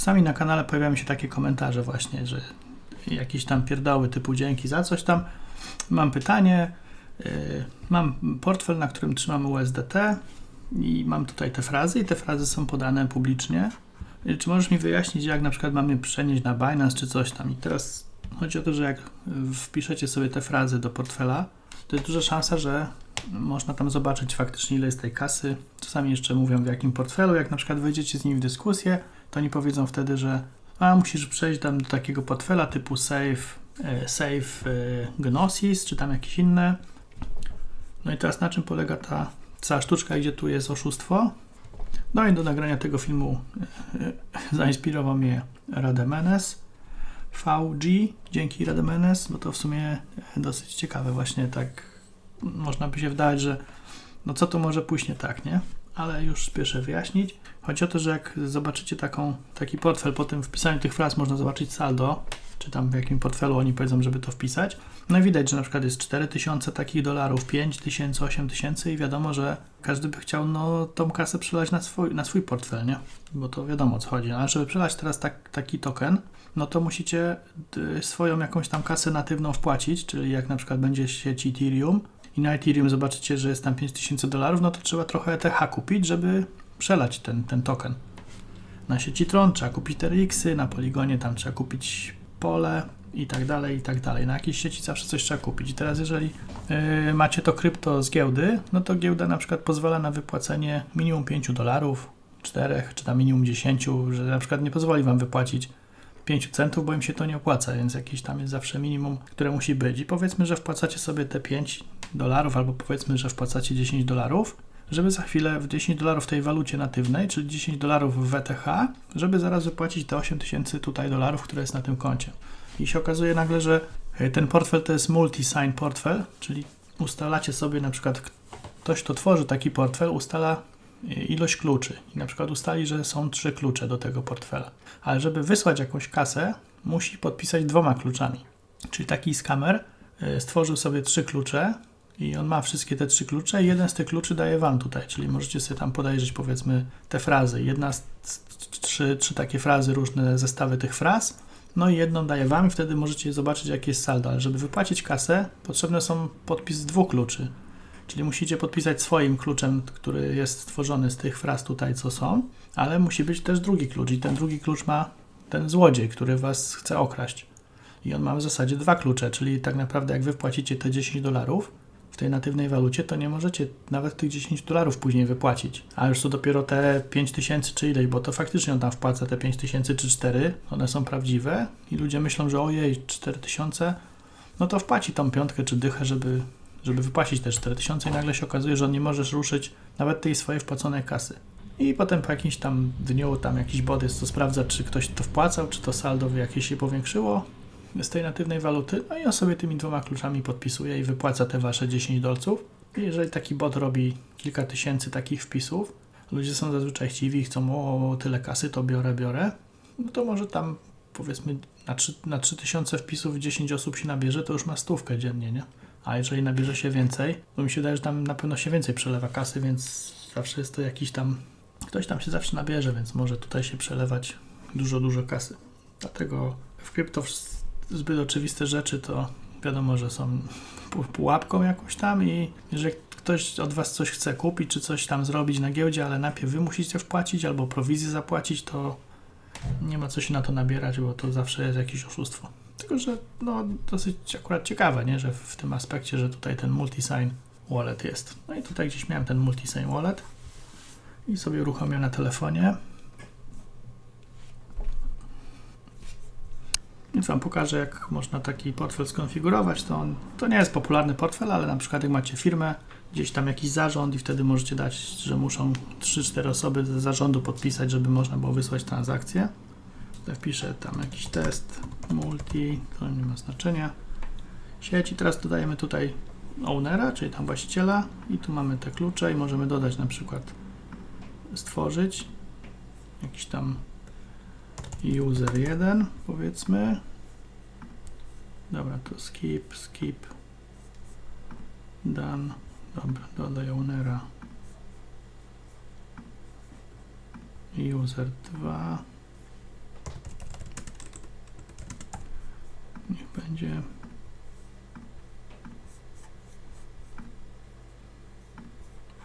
czasami na kanale pojawiają się takie komentarze właśnie, że jakieś tam pierdoły typu dzięki za coś tam. Mam pytanie, yy, mam portfel, na którym trzymam USDT i mam tutaj te frazy i te frazy są podane publicznie. Yy, Czy możesz mi wyjaśnić, jak na przykład mamy przenieść na Binance czy coś tam? I teraz chodzi o to, że jak wpiszecie sobie te frazy do portfela, to jest duża szansa, że można tam zobaczyć faktycznie ile jest tej kasy. Czasami jeszcze mówią w jakim portfelu. Jak na przykład wejdziecie z nimi w dyskusję, to oni powiedzą wtedy, że a musisz przejść tam do takiego portfela typu Save, e, save e, Gnosis, czy tam jakieś inne. No i teraz na czym polega ta cała sztuczka, gdzie tu jest oszustwo? No i do nagrania tego filmu e, zainspirował mnie Rademenes. VG, dzięki Rademenes, bo to w sumie dosyć ciekawe właśnie tak można by się wdać, że no co tu może pójść nie tak, nie? Ale już spieszę wyjaśnić. Chodzi o to, że jak zobaczycie taką, taki portfel, po tym wpisaniu tych fraz można zobaczyć saldo, czy tam w jakim portfelu oni powiedzą, żeby to wpisać. No i widać, że na przykład jest 4000 takich dolarów, 5000, 8000 i wiadomo, że każdy by chciał no, tą kasę przelać na swój, na swój portfel, nie? Bo to wiadomo o co chodzi. A żeby przelać teraz tak, taki token, no to musicie y, swoją jakąś tam kasę natywną wpłacić, czyli jak na przykład będzie sieć Ethereum i na Ethereum zobaczycie, że jest tam 5000 dolarów, no to trzeba trochę ETH kupić, żeby przelać ten, ten token. Na sieci Tron trzeba kupić TRX-y, na Poligonie tam trzeba kupić pole i tak dalej, i tak dalej. Na jakiejś sieci zawsze coś trzeba kupić. I teraz jeżeli yy, macie to krypto z giełdy, no to giełda na przykład pozwala na wypłacenie minimum 5 dolarów, 4 czy tam minimum 10, że na przykład nie pozwoli Wam wypłacić 5 centów, bo im się to nie opłaca, więc jakiś tam jest zawsze minimum, które musi być. I powiedzmy, że wpłacacie sobie te 5 dolarów, albo powiedzmy, że wpłacacie 10 dolarów, żeby za chwilę w 10 dolarów tej walucie natywnej, czyli 10 dolarów w WTH, żeby zaraz wypłacić te 8 tysięcy tutaj dolarów, które jest na tym koncie. I się okazuje nagle, że e, ten portfel to jest multi-sign portfel, czyli ustalacie sobie na przykład ktoś, kto tworzy taki portfel, ustala e, ilość kluczy. I na przykład ustali, że są trzy klucze do tego portfela. Ale żeby wysłać jakąś kasę, musi podpisać dwoma kluczami. Czyli taki skamer e, stworzył sobie trzy klucze i on ma wszystkie te trzy klucze. I jeden z tych kluczy daje wam tutaj, czyli możecie sobie tam podejrzeć powiedzmy te frazy. Jedna z trzy, trzy takie frazy, różne zestawy tych fraz, no i jedną daje wam i wtedy możecie zobaczyć jakie jest saldo, ale żeby wypłacić kasę potrzebne są podpis dwóch kluczy, czyli musicie podpisać swoim kluczem, który jest stworzony z tych fraz tutaj co są, ale musi być też drugi klucz. I ten drugi klucz ma ten złodziej, który was chce okraść. I on ma w zasadzie dwa klucze, czyli tak naprawdę jak wy wpłacicie te 10 dolarów, w tej natywnej walucie, to nie możecie nawet tych 10 dolarów później wypłacić. A już to dopiero te 5 tysięcy czy ileś, bo to faktycznie on tam wpłaca te 5 tysięcy czy 4, one są prawdziwe i ludzie myślą, że ojej, 4 tysiące, no to wpłaci tą piątkę czy dychę, żeby, żeby wypłacić te 4 tysiące i nagle się okazuje, że on nie możesz ruszyć nawet tej swojej wpłaconej kasy. I potem po jakimś tam dniu tam jakiś bod jest, to sprawdza, czy ktoś to wpłacał, czy to saldo jakieś się powiększyło, z tej natywnej waluty, no i on sobie tymi dwoma kluczami podpisuje i wypłaca te wasze 10 dolców. Jeżeli taki bot robi kilka tysięcy takich wpisów, ludzie są zazwyczaj chciwi, chcą o tyle kasy, to biorę, biorę, no to może tam powiedzmy na, 3, na 3000 wpisów 10 osób się nabierze, to już ma stówkę dziennie, nie? A jeżeli nabierze się więcej, to mi się wydaje, że tam na pewno się więcej przelewa kasy, więc zawsze jest to jakiś tam, ktoś tam się zawsze nabierze, więc może tutaj się przelewać dużo, dużo kasy. Dlatego w krypto zbyt oczywiste rzeczy, to wiadomo, że są pułapką jakąś tam i jeżeli ktoś od Was coś chce kupić, czy coś tam zrobić na giełdzie, ale najpierw Wy musicie wpłacić albo prowizję zapłacić, to nie ma co się na to nabierać, bo to zawsze jest jakieś oszustwo. Tylko, że no dosyć akurat ciekawe, nie? że w tym aspekcie, że tutaj ten multisign wallet jest. No i tutaj gdzieś miałem ten multisign wallet i sobie uruchomię na telefonie. Więc Wam pokażę, jak można taki portfel skonfigurować. To, on, to nie jest popularny portfel, ale na przykład jak macie firmę, gdzieś tam jakiś zarząd i wtedy możecie dać, że muszą 3-4 osoby z zarządu podpisać, żeby można było wysłać transakcję. Wpiszę tam jakiś test, multi, to nie ma znaczenia. Sieć i teraz dodajemy tutaj ownera, czyli tam właściciela i tu mamy te klucze i możemy dodać na przykład stworzyć jakiś tam user 1 powiedzmy. Dobra, to skip, skip, done. Dobra, dodaj ownera. User 2. Niech będzie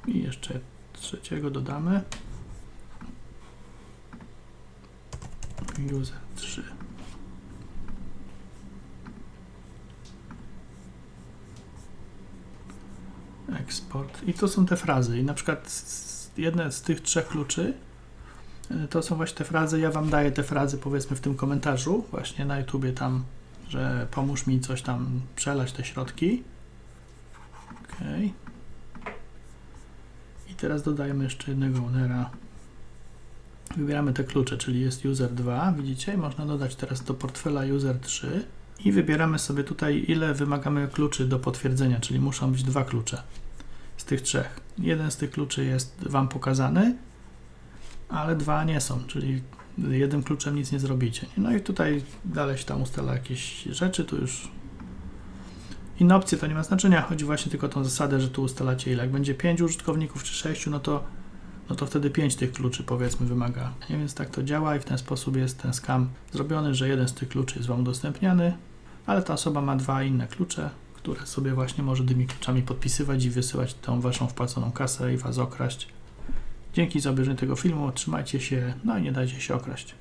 i jeszcze trzeciego dodamy. User 3. Eksport. I to są te frazy. I na przykład jedne z tych trzech kluczy y, to są właśnie te frazy. Ja wam daję te frazy powiedzmy w tym komentarzu, właśnie na YouTubie tam, że pomóż mi coś tam przelać te środki. Ok. I teraz dodajemy jeszcze jednego ownera. Wybieramy te klucze, czyli jest user 2, widzicie? Można dodać teraz do portfela user 3 i wybieramy sobie tutaj, ile wymagamy kluczy do potwierdzenia, czyli muszą być dwa klucze z tych trzech. Jeden z tych kluczy jest Wam pokazany, ale dwa nie są, czyli jednym kluczem nic nie zrobicie. No i tutaj dalej się tam ustala jakieś rzeczy, tu już inne opcje to nie ma znaczenia, chodzi właśnie tylko o tą zasadę, że tu ustalacie ile. Jak będzie 5 użytkowników czy 6, no to no to wtedy 5 tych kluczy powiedzmy wymaga. Nie, więc tak to działa i w ten sposób jest ten scam zrobiony, że jeden z tych kluczy jest Wam udostępniany, ale ta osoba ma dwa inne klucze, które sobie właśnie może tymi kluczami podpisywać i wysyłać tą Waszą wpłaconą kasę i Was okraść. Dzięki za obejrzenie tego filmu, trzymajcie się, no i nie dajcie się okraść.